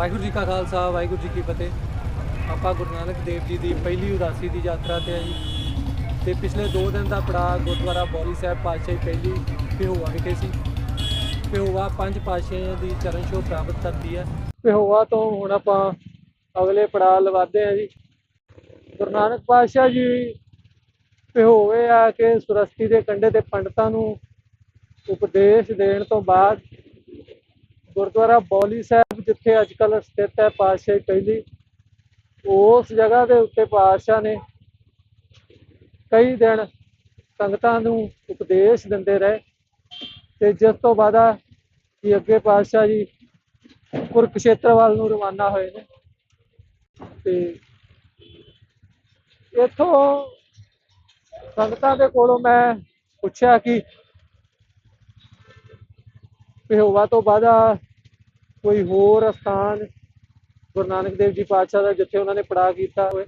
ਵਾਹਿਗੁਰੂ ਜੀ ਕਾ ਖਾਲਸਾ, ਵਾਹਿਗੁਰੂ ਜੀ ਕੀ ਫਤਿਹ। ਆਪਾਂ ਗੁਰੂ ਨਾਨਕ ਦੇਵ ਜੀ ਦੀ ਪਹਿਲੀ ਉਦਾਸੀ ਦੀ ਯਾਤਰਾ ਤੇ ਆ ਜੀ ਤੇ ਪਿਛਲੇ 2 ਦਿਨ ਦਾ ਪੜਾਅ ਗੁਰਦੁਆਰਾ ਬੌਲੀ ਸਾਹਿਬ ਪਾਤਸ਼ਾਹੀ ਪਹਿਲੀ ਪਿਹੋਵਾ ਵਿਖੇ ਸੀ। ਪਿਹੋਵਾ ਪੰਜ ਪਾਤਸ਼ਾਹੀਆਂ ਦੀ ਚਰਨ ਛੋਹ ਪ੍ਰਾਪਤ ਕਰਦੀ ਹੈ। ਪਿਹੋਵਾ ਤੋਂ ਹੁਣ ਆਪਾਂ ਅਗਲੇ ਪੜਾਅ ਲਵਾਦੇ ਆ ਜੀ। ਗੁਰੂ ਨਾਨਕ ਪਾਤਸ਼ਾਹ ਜੀ ਪਿਹੋਵੇ ਆ ਕੇ ਸੁਰਸਤੀ ਦੇ ਕੰਢੇ ਤੇ ਪੰਡਤਾਂ ਨੂੰ ਉਪਦੇਸ਼ ਦੇਣ ਤੋਂ ਬਾਅਦ ਗੁਰਦੁਆਰਾ ਬੌਲੀ ਸਾਹਿਬ ਜਿੱਥੇ ਅੱਜ ਕੱਲ੍ਹ ਸਥਿਤ ਹੈ ਪਾਤਸ਼ਾਹੀ ਪਹਿਲੀ, ਉਸ ਜਗ੍ਹਾ ਦੇ ਉੱਤੇ ਪਾਤਸ਼ਾਹ ਨੇ ਕਈ ਦਿਨ ਸੰਗਤਾਂ ਨੂੰ ਉਪਦੇਸ਼ ਦਿੰਦੇ ਰਹੇ ਤੇ ਜਿਸ ਤੋਂ ਬਾਅਦ ਕਿ ਅੱਗੇ ਪਾਤਸ਼ਾਹ ਜੀ ਕੁਰਕਸ਼ੇਤਰ ਵੱਲ ਨੂੰ ਰਵਾਨਾ ਹੋਏ ਨੇ ਤੇ ਇਥੋਂ ਸੰਗਤਾਂ ਦੇ ਕੋਲੋਂ ਮੈਂ ਪੁੱਛਿਆ ਕਿ ਪਿਹੋਵਾ ਤੋਂ ਬਾਅਦ ਕੋਈ ਹੋਰ ਸਥਾਨ ਗੁਰੂ ਨਾਨਕ ਦੇਵ ਜੀ ਪਾਤਸ਼ਾਹ ਦਾ ਜਿੱਥੇ ਉਹਨਾਂ ਨੇ ਪੜਾਅ ਕੀਤਾ ਹੋਵੇ।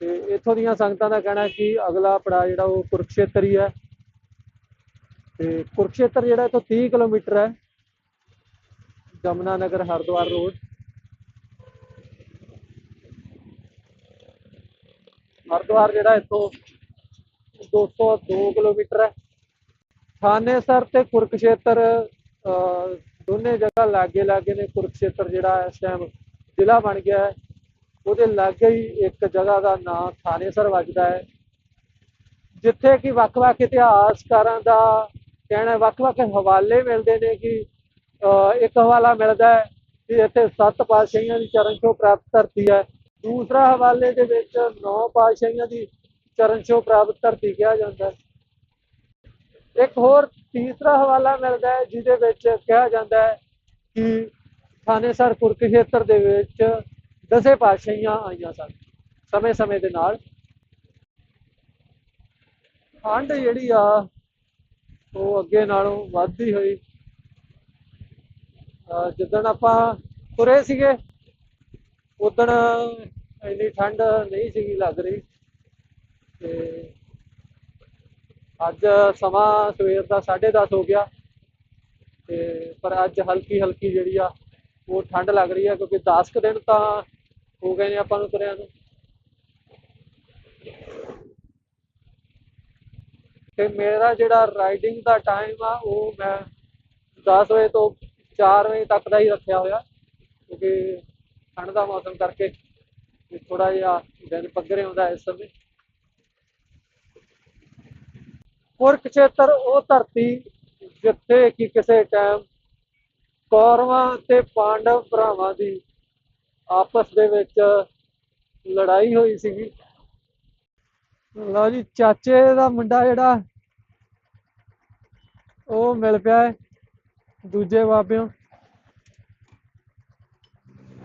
ਤੇ ਇੱਥੋਂ ਦੀਆਂ ਸੰਗਤਾਂ ਦਾ ਕਹਿਣਾ ਕਿ ਅਗਲਾ ਪੜਾਅ ਜਿਹੜਾ ਉਹ ਕੁਰਕਸ਼ੇਤਰ ਹੀ ਹੈ। ਤੇ ਕੁਰਕਸ਼ੇਤਰ ਜਿਹੜਾ ਇੱਥੋਂ 30 ਕਿਲੋਮੀਟਰ ਹੈ ਜਮਨਾ ਨਗਰ ਹਰਿਦੁਆਰ ਰੋਡ। ਹਰਿਦੁਆਰ ਜਿਹੜਾ ਇੱਥੋਂ 202 ਕਿਲੋਮੀਟਰ ਹੈ। ਥਾਨੇਸਰ ਤੇ ਕੁਰਕਸ਼ੇਤਰ ਦੋਨੇ ਜਗ੍ਹਾ ਲਾਗੇ ਲਾਗੇ ਨੇ ਕੁਰਕਸ਼ੇਤਰ ਜਿਹੜਾ ਇਸ ਟਾਈਮ ਜ਼ਿਲ੍ਹਾ ਬਣ ਗਿਆ ਹੈ। ਉਹਦੇ ਲਾਗੇ ਹੀ ਇੱਕ ਜਗ੍ਹਾ ਦਾ ਨਾਮ ਥਾਨੇਸਰ ਵੱਜਦਾ ਹੈ। ਜਿੱਥੇ ਕਿ ਵੱਖ-ਵੱਖ ਇਤਿਹਾਸਕਾਰਾਂ ਦਾ ਕਹਿਣਾ ਵੱਖ-ਵੱਖ ਹਵਾਲੇ ਮਿਲਦੇ ਨੇ ਕਿ ਅਹ, ਇੱਕ ਹਵਾਲਾ ਮਿਲਦਾ ਹੈ ਕਿ ਇੱਥੇ ਸੱਤ ਪਾਤਸ਼ਾਹੀਆਂ ਦੀ ਚਰਨ ਛੋਹ ਪ੍ਰਾਪਤ ਧਰਤੀ ਹੈ। ਦੂਸਰਾ ਹਵਾਲੇ ਦੇ ਵਿੱਚ ਨੌ ਪਾਤਸ਼ਾਹੀਆਂ ਦੀ ਚਰਨ ਛੋਹ ਪ੍ਰਾਪਤ ਧਰਤੀ ਕਿਹਾ ਜਾਂਦਾ ਹੈ। ਇੱਕ ਹੋਰ ਤੀਸਰਾ ਹਵਾਲਾ ਮਿਲਦਾ ਹੈ, ਜਿਹਦੇ ਵਿੱਚ ਕਿਹਾ ਜਾਂਦਾ ਹੈ ਕਿ ਥਾਨੇਸਰ ਕੁਰਕਸ਼ੇਤਰ ਦੇ ਵਿੱਚ ਦਸੇ ਪਾਤਸ਼ਾਹੀਆਂ ਆਈਆਂ ਸਨ ਸਮੇਂ-ਸਮੇਂ ਦੇ ਨਾਲ। ਠੰਡ ਜਿਹੜੀ ਆ, ਉਹ ਅੱਗੇ ਨਾਲੋਂ ਵੱਧਦੀ ਹੋਈ ਅਹ ਜਿੱਦਣ ਆਪਾਂ ਤੁਰੇ ਸੀਗੇ, ਉਦਣ ਇੰਨੀ ਠੰਡ ਨਹੀਂ ਸੀਗੀ ਲੱਗ ਰਹੀ, ਤੇ ਅੱਜ ਸਮਾਂ ਸਵੇਰ ਦਾ 10:30 ਹੋ ਗਿਆ ਤੇ ਪਰ ਅੱਜ ਹਲਕੀ ਹਲਕੀ ਜਿਹੜੀ ਆ, ਉਹ ਠੰਡ ਲੱਗ ਰਹੀ ਆ, ਕਿਉਂਕਿ 10 ਕੁ ਦਿਨ ਤਾਂ ਹੋ ਗਏ ਨੇ ਆਪਾਂ ਨੂੰ ਤੁਰਿਆਂ ਨੂੰ। ਤੇ ਮੇਰਾ ਜਿਹੜਾ ਰਾਈਡਿੰਗ ਦਾ ਟਾਈਮ ਆ, ਉਹ ਮੈਂ 10 ਵਜੇ ਤੋਂ 4 ਵਜੇ ਤੱਕ ਦਾ ਹੀ ਰੱਖਿਆ ਹੋਇਆ, ਕਿਉਂਕਿ ਠੰਡ ਦਾ ਮੌਸਮ ਕਰਕੇ ਥੋੜਾ ਜਿਹਾ ਦਿਨ ਪੱਧਰੇ ਹੁੰਦਾ ਇਸ ਸਮੇਂ। ਕੁਰਕਸ਼ੇਤਰ ਉਹ ਧਰਤੀ ਜਿੱਥੇ ਕਿ ਕਿਸੇ ਟਾਈਮ ਕੌਰਵਾਂ ਤੇ ਪਾਂਡਵ ਭਰਾਵਾਂ ਦੀ ਆਪਸ ਦੇ ਵਿੱਚ ਲੜਾਈ ਹੋਈ ਸੀਗੀ। ਲਓ ਜੀ, ਚਾਚੇ ਦਾ ਮੁੰਡਾ ਜਿਹੜਾ, ਉਹ ਮਿਲ ਪਿਆ ਹੈ ਦੂਜੇ ਬਾਬਿਆਂ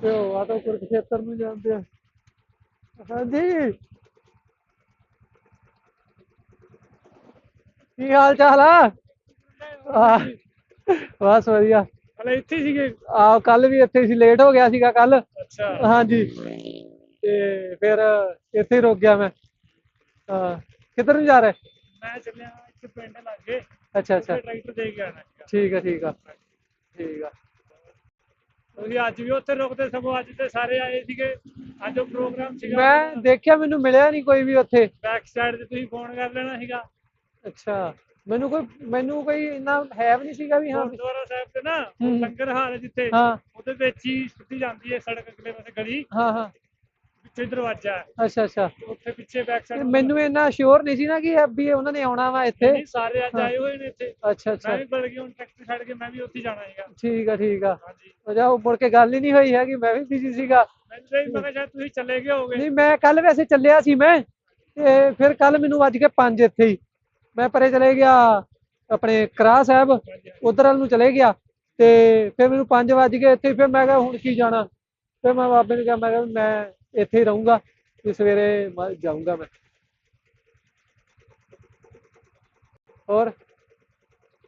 ਤੇ ਉਹ ਆ ਕੁਰਕਸ਼ੇਤਰ ਨੂੰ ਜਾਂਦੇ ਆ। ਹਾਂਜੀ। ਕੀ ਹਾਲ ਚਾਲ ਆ? ਆਹ, ਬਸ ਵਧੀਆ। ਹਲੇ ਇੱਥੇ ਹੀ ਸੀਗੇ? ਆ ਕੱਲ ਵੀ ਇੱਥੇ ਸੀ ਲੇਟ ਹੋ ਗਿਆ ਸੀਗਾ ਕੱਲ ਅੱਛਾ। ਹਾਂਜੀ। ਤੇ ਫਿਰ ਇੱਥੇ ਹੀ ਰੁਕ ਗਿਆ ਮੈਂ। ਹਾਂ ਕਿੱਧਰ ਨੂੰ ਜਾ ਰਹੇ? ਮੈਂ ਚੱਲਿਆ ਇੱਥੇ ਪਿੰਡ ਲੱਗੇ। ਅੱਛਾ ਅੱਛਾ। ਟਰੈਕਟਰ ਦੇ ਕੇ ਆਣਾ ਸੀਗਾ। ਠੀਕ ਆ ਠੀਕ ਆ। ਠੀਕ ਆ। ਤੁਸੀਂ ਅੱਜ ਵੀ ਉੱਥੇ ਰੁਕਦੇ ਸਗੋਂ ਅੱਜ ਤੇ ਸਾਰੇ ਆਏ ਸੀਗੇ। ਅੱਜ ਉਹ ਪ੍ਰੋਗਰਾਮ ਸੀਗਾ। ਮੈਂ ਦੇਖਿਆ ਮੈਨੂੰ ਮਿਲਿਆ ਨਹੀਂ ਕੋਈ ਵੀ ਉੱਥੇ। ਬੈਕ ਸਾਈਡ ਤੇ ਤੁਸੀਂ ਫੋਨ ਕਰ ਲੈਣਾ ਸੀਗਾ। ਅੱਛਾ। ਮੈਨੂੰ ਕੋਈ ਮੈਨੂੰ ਕੋਈ ਇੰਨਾ ਹੈ ਵੀ ਨਹੀਂ ਸੀਗਾ ਵੀ ਹਾਂ ਗੁਰਦੁਆਰਾ ਸਾਹਿਬ ਤੇ ਨਾ ਉਹ ਹੂੰ। ਲੰਗਰ ਹਾਲ ਹੈ ਜਿੱਥੇ। ਹਾਂ। ਉਹਦੇ ਵਿੱਚ ਹੀ ਸੁੱਟੀ ਜਾਂਦੀ ਹੈ ਸੜਕ ਅਗਲੇ ਪਾਸੇ ਗਲੀ। ਹਾਂ ਹਾਂ। ਪਿੱਛੇ ਦਰਵਾਜ਼ਾ ਹੈ। ਅੱਛਾ ਅੱਛਾ। ਉੱਥੇ ਪਿੱਛੇ ਬੈਕ ਤੇ ਸਾਈਡ ਮੈਨੂੰ ਇੰਨਾ ਸ਼ੋਰ ਨਹੀਂ ਸੀ ਨਾ ਕਿ ਵੀ ਉਹਨਾਂ ਨੇ ਆਉਣਾ ਵਾ ਇੱਥੇ। ਨਹੀਂ ਸਾਰੇ ਅੱਜ ਹਾਂ। ਆਏ ਹੋਏ ਨੇ ਇੱਥੇ। ਅੱਛਾ ਮੈਂ ਅੱਛਾ ਵੀ ਬੜ ਗਿਆ ਹੁਣ ਟਰੈਕਟਰ ਛੱਡ ਕੇ ਮੈਂ ਵੀ ਉੱਥੇ ਜਾਣਾ ਸੀਗਾ। ਠੀਕ ਆ ਠੀਕ ਆ। ਹਾਂਜੀ। ਉਹ ਜਾ ਮੁੜ ਕੇ ਗੱਲ ਹੀ ਨਹੀਂ ਹੋਈ ਹੈਗੀ ਮੈਂ ਵੀ ਬਿਜ਼ੀ ਸੀਗਾ। ਮੈਨੂੰ ਤਾਂ ਇਹ ਮੈਂ ਕਿਹਾ ਸ਼ਾਇਦ ਤੁਸੀਂ ਚਲੇ ਗਏ ਹੋਗੇ? ਨਹੀਂ ਮੈਂ ਕੱਲ ਵੈਸੇ ਚੱਲਿਆ ਸੀ ਮੈਂ ਤੇ ਫਿਰ ਕੱਲ ਮੈਨੂੰ ਵੱਜ ਕੇ 5 ਇੱਥੇ ਹੀ। ਮੈਂ ਪਰੇ ਚਲੇ ਗਿਆ, ਆਪਣੇ ਕਰਾ ਸਾਹਿਬ, ਉਧਰ ਵੱਲ ਨੂੰ ਚਲੇ ਗਿਆ ਤੇ ਫਿਰ ਮੈਨੂੰ 5 ਵੱਜ ਗਏ ਇੱਥੇ, ਫਿਰ ਮੈਂ ਕਿਹਾ ਹੁਣ ਕੀ ਜਾਣਾ? ਫਿਰ ਮੈਂ ਬਾਬੇ ਨੂੰ ਕਿਹਾ, ਮੈਂ ਕਿਹਾ ਮੈਂ ਇੱਥੇ ਹੀ ਰਹੂੰਗਾ ਤੇ ਸਵੇਰੇ ਜਾਊਂਗਾ ਮੈਂ। ਹੋਰ?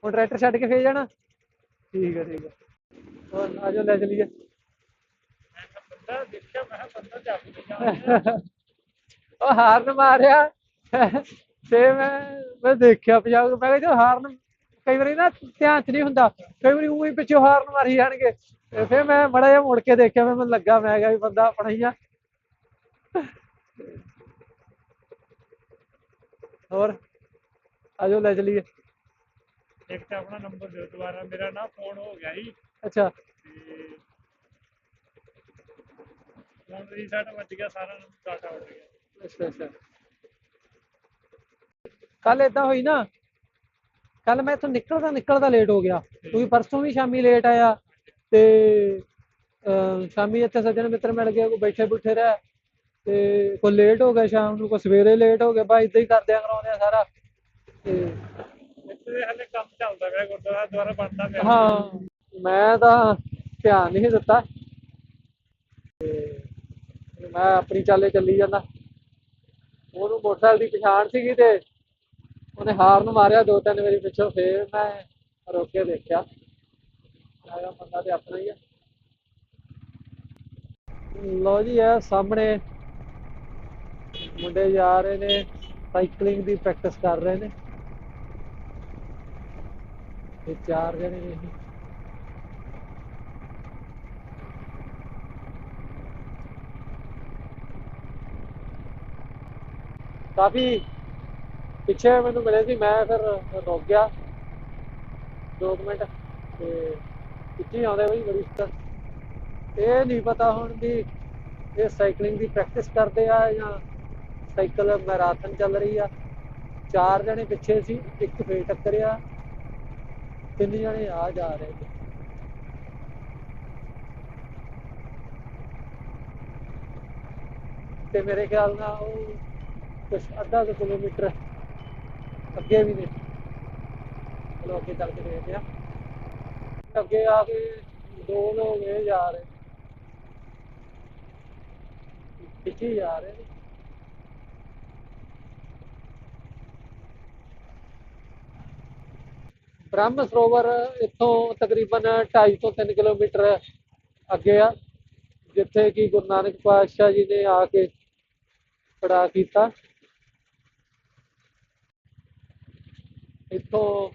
ਹੁਣ ਟਰੈਕਟਰ ਛੱਡ ਕੇ ਫੇਰ ਜਾਣਾ? ਠੀਕ ਹੈ ਠੀਕ ਹੈ ਹੋਰ ਆਜੋ ਲੈ ਚਲੀਏ। ਬੰਦਾ ਦੇਖਿਆ ਮੈਂ ਬੰਦਾ ਜਾਗੂ ਜਾ ਉਹ ਹਾਰਨ ਮਾਰਿਆ। ਤੇ ਮੈਂ ਮੈਂ ਦੇਖਿਆ ਪੰਜਾਬ ਮੈਂ ਕਿਹਾ ਜੋ ਹਾਰਨ ਕਈ ਵਾਰੀ ਨਾ ਧਿਆਨ ਚ ਨਹੀਂ ਹੁੰਦਾ ਕਈ ਵਾਰੀ ਉਹੀ ਪਿੱਛੇ ਹਾਰਨ ਮਾਰੀ ਜਾਣਗੇ। ਤੇ ਫਿਰ ਮੈਂ ਮੜਾ ਜਿਹਾ ਮੁੜ ਕੇ ਦੇਖਿਆ ਮੈਨੂੰ ਲੱਗਾ ਮੈਂ ਕਿਹਾ ਵੀ ਬੰਦਾ ਆਪਣਾ ਹੀ ਆ। ਹੋਰ? ਆਜੋ ਲੈ ਚਲੀਏ। ਇੱਕ ਤਾਂ ਆਪਣਾ ਨੰਬਰ ਦਿਓ ਦੁਬਾਰਾ ਮੇਰਾ ਨਾ ਫੋਨ ਹੋ ਗਿਆ ਸੀ ਅੱਛਾ। ਤੇ ਫੋਨ ਰੀਸੈਟ ਵੱਜ ਗਿਆ ਸਾਰਾ ਡਾਟਾ ਉੱਡ ਗਿਆ। ਅੱਛਾ ਅੱਛਾ। ਕੱਲ ਏਦਾਂ ਹੋਈ ਨਾ ਕੱਲ ਮੈਂ ਇੱਥੋਂ ਨਿਕਲਦਾ ਨਿਕਲਦਾ ਲੇਟ ਹੋ ਗਿਆ। ਕਿਉਂਕਿ ਪਰਸੋਂ ਵੀ ਸ਼ਾਮੀ ਲੇਟ ਆਇਆ ਤੇ ਸ਼ਾਮੀ ਇੱਥੇ ਸੱਜਣ ਮਿੱਤਰ ਮਿਲ ਗਏ ਕੋਈ ਬੈਠੇ ਬੁੱਠੇ ਰਹਿ। ਤੇ ਕੋਈ ਲੇਟ ਹੋ ਗਿਆ ਸ਼ਾਮ ਨੂੰ ਕੋਈ ਸਵੇਰੇ ਲੇਟ ਹੋ ਗਿਆ ਬਾ ਇਦਾਂ ਹੀ ਕਰਦਿਆਂ ਕਰਾਉਂਦੇ ਆ ਸਾਰਾ। ਤੇ ਇੱਥੇ ਹਲੇ ਕੰਮ ਚੱਲਦਾ ਪਿਆ ਗੁਰਦੁਆਰਾ ਦੁਆਰਾ ਬਣਦਾ ਪਿਆ। ਹਾਂ ਮੈਂ ਤਾਂ ਧਿਆਨ ਨਹੀਂ ਦਿੱਤਾ। ਤੇ ਮੈਂ ਆਪਣੀ ਚਾਲੇ ਚੱਲੀ ਜਾਂਦਾ। ਉਹਨੂੰ ਮੋਟਰਸਾਈਕਲ ਦੀ ਪਛਾਣ ਸੀਗੀ ਤੇ ਉਹਨੇ ਹਾਰਨ ਮਾਰਿਆ ਦੋ ਤਿੰਨ ਵਾਰੀ ਪਿੱਛੋਂ ਫੇਰ ਮੈਂ ਰੋਕ ਕੇ ਦੇਖਿਆ। ਮੈਂ ਬੰਦਾ ਤੇ ਆਪਣਾ ਹੀ ਆ। ਲੋ ਜੀ, ਇਹ ਸਾਹਮਣੇ ਮੁੰਡੇ ਜਾ ਰਹੇ ਨੇ ਸਾਈਕਲਿੰਗ ਦੀ ਪ੍ਰੈਕਟਿਸ ਕਰ ਰਹੇ ਨੇ। ਇਹ ਚਾਰ ਜਣੇ ਨੇ ਕਾਫੀ ਪਿੱਛੇ ਮੈਨੂੰ ਮਿਲੇ ਸੀ, ਮੈਂ ਫਿਰ ਰੁਕ ਗਿਆ। ਦੋ ਕੁ ਮਿੰਟ। ਤੇ ਪਿੱਛੇ ਆਉਂਦੇ ਬਈ ਬੜੀ ਸਪੀਡ ਇਹ ਨਹੀਂ ਪਤਾ ਹੁਣ ਵੀ ਇਹ ਸਾਈਕਲਿੰਗ ਦੀ ਪ੍ਰੈਕਟਿਸ ਕਰਦੇ ਆ ਜਾਂ ਸਾਈਕਲ ਮੈਰਾਥਨ ਚੱਲ ਰਹੀ ਆ। ਚਾਰ ਜਣੇ ਪਿੱਛੇ ਸੀ, ਇੱਕ ਫੇਰ ਟੱਕਰਿਆ। ਤਿੰਨ ਜਣੇ ਆ ਜਾ ਰਹੇ ਸੀ। ਤੇ ਮੇਰੇ ਖਿਆਲ ਨਾਲ ਉਹ ਕੁਛ ਅੱਧਾ ਕੁ ਕਿਲੋਮੀਟਰ ਅੱਗੇ ਵੀ ਨੇ ਚਲੋ ਅੱਗੇ ਚੱਲ ਕੇ ਦੇਖਦੇ ਆ। ਅੱਗੇ ਆ ਕੇ ਦੋ ਲੋਕ ਇਹ ਜਾ ਰਹੇ ਪਿੱਛੇ ਹੀ। ਜਾ ਰਹੇ ਨੇ ਬ੍ਰਹਮ ਸਰੋਵਰ ਇੱਥੋਂ ਤਕਰੀਬਨ 2.5 ਤੋਂ 3 ਕਿਲੋਮੀਟਰ ਅੱਗੇ ਆ, ਜਿੱਥੇ ਕਿ ਗੁਰੂ ਨਾਨਕ ਪਾਤਸ਼ਾਹ ਜੀ ਨੇ ਆ ਕੇ ਪੜਾ ਕੀਤਾ। ਇੱਥੋਂ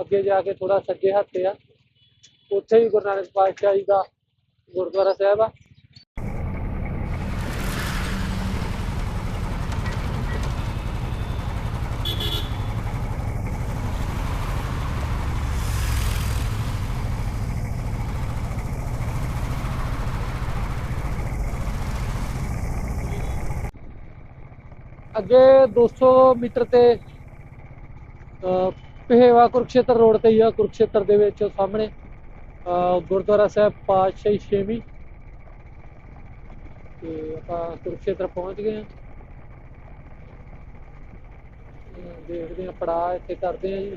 ਅੱਗੇ ਜਾ ਕੇ ਥੋੜਾ ਸੱਜੇ ਹੱਥ ਆ। ਉੱਥੇ ਹੀ ਗੁਰੂ ਨਾਨਕ ਪਾਤਸ਼ਾਹ ਜੀ ਦਾ ਗੁਰਦੁਆਰਾ ਸਾਹਿਬ ਆ। ਅੱਗੇ 200 ਮੀਟਰ ਤੇ ਪਹੇਵਾ ਕੁਰਕਸ਼ੇਤਰ ਰੋਡ ਤੇ ਹੀ ਆ ਕੁਰਕਸ਼ੇਤਰ ਦੇ ਵਿੱਚ ਸਾਹਮਣੇ ਅਹ, ਗੁਰਦੁਆਰਾ ਸਾਹਿਬ ਪਾਤਸ਼ਾਹੀ ਛੇਵੀਂ। ਤੇ ਆਪਾਂ ਕੁਰਕਸ਼ੇਤਰ ਪਹੁੰਚ ਗਏ ਹਾਂ। ਦੇਖਦੇ ਆ ਪੜਾ ਇੱਥੇ ਕਰਦੇ ਆ ਜੀ।